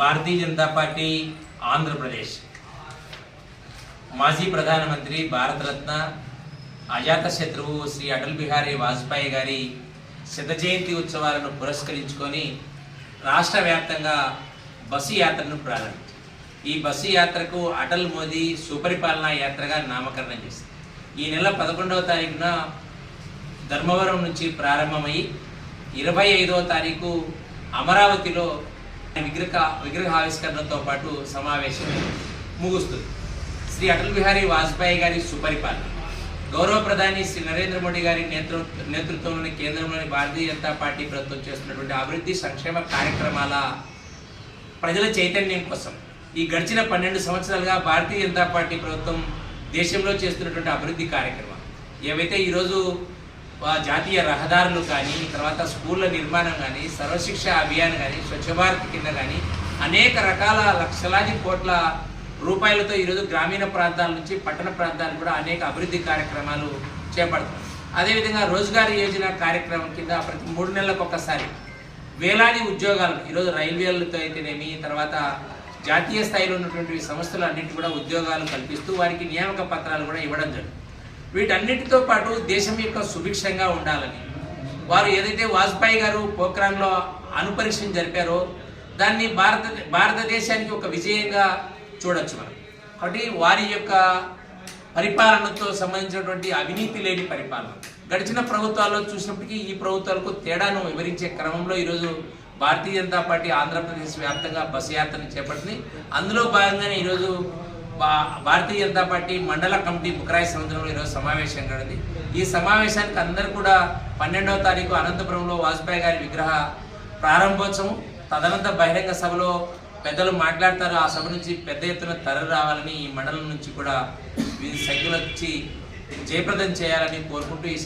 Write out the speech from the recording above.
భారతీయ Janata party Andhra Pradesh. మాజీ ప్రధానమంత్రి భారతరత్న అజాత శత్రువు శ్రీ అటల్ బిహారీ వాజ్పేయి గారి శత జయంతి ఉత్సవాలను పురస్కరించుకొని రాష్ట్ర వ్యాప్తంగా బస్సు యాత్రను ప్రారంభించింది ఈ బస్సు యాత్రకు అటల్ మోదీ సుపరిపాలనా యాత్రగా నామకరణం చేసింది ఈ నెల పదకొండవ తారీఖున ధర్మవరం నుంచి ప్రారంభమై ఇరవై ఐదవ తారీఖు అమరావతిలో విగ్రహ విగ్రహావిష్కరణతో పాటు సమావేశం ముగుస్తుంది. శ్రీ అటల్ బిహారీ వాజ్పేయి గారి సుపరిపాలన. గౌరవ ప్రధాని శ్రీ నరేంద్ర మోడీ గారి నేతృత్వ నేతృత్వంలోని కేంద్రంలోని భారతీయ జనతా పార్టీ ప్రభుత్వం చేస్తున్నటువంటి అభివృద్ధి సంక్షేమ కార్యక్రమాల ప్రజల చైతన్యం కోసం ఈ గడిచిన పన్నెండు సంవత్సరాలుగా భారతీయ జనతా పార్టీ ప్రభుత్వం దేశంలో చేస్తున్నటువంటి అభివృద్ధి కార్యక్రమం. ఏవైతే ఈరోజు జాతీయ రహదారులు కానీ తర్వాత స్కూళ్ళ నిర్మాణం కానీ సర్వశిక్ష అభియాన్ కానీ స్వచ్ఛ భారత్ కింద కానీ అనేక రకాల లక్షలాది కోట్ల రూపాయలతో ఈరోజు గ్రామీణ ప్రాంతాల నుంచి పట్టణ ప్రాంతాలు కూడా అనేక అభివృద్ధి కార్యక్రమాలు చేపడుతున్నాయి. అదేవిధంగా రోజ్గార్ యోజన కార్యక్రమం కింద ప్రతి మూడు నెలలకు ఒక్కసారి వేలాది ఉద్యోగాలు ఈరోజు రైల్వేలతో అయితేనేమి తర్వాత జాతీయ స్థాయిలో ఉన్నటువంటి సంస్థలు అన్నింటి కూడా ఉద్యోగాలు కల్పిస్తూ వారికి నియామక పత్రాలు కూడా ఇవ్వడం జరుగుతుంది. వీటన్నిటితో పాటు దేశం యొక్క సుభిక్షంగా ఉండాలని. వారు ఏదైతే వాజ్పేయి గారు పోఖ్రాన్లో అణుపరీక్షను జరిపారో దాన్ని భారత భారతదేశానికి ఒక విజయంగా చూడొచ్చు మనం. కాబట్టి వారి యొక్క పరిపాలనతో సంబంధించినటువంటి అవినీతి లేని పరిపాలన. గడిచిన ప్రభుత్వాల్లో చూసినప్పటికీ ఈ ప్రభుత్వాలకు తేడాను వివరించే క్రమంలో ఈరోజు భారతీయ జనతా పార్టీ ఆంధ్రప్రదేశ్ వ్యాప్తంగా బస్సు యాత్రను చేపట్టింది అందులో భాగంగానే ఈరోజు భారతీయ జనతా పార్టీ మండల కమిటీ బుక్రాయి సముద్రంలో ఈరోజు సమావేశం గడింది ఈ సమావేశానికి అందరూ కూడా పన్నెండవ తారీఖు అనంతపురంలో వాజ్పేయి గారి విగ్రహ ప్రారంభోత్సవం తదనంతర బహిరంగ సభలో పెద్దలు మాట్లాడతారు. ఆ సభ నుంచి పెద్ద ఎత్తున తరలి రావాలని ఈ మండలం నుంచి కూడా వీరి సంఖ్యలో వచ్చి జయప్రదం చేయాలని కోరుకుంటూ ఈ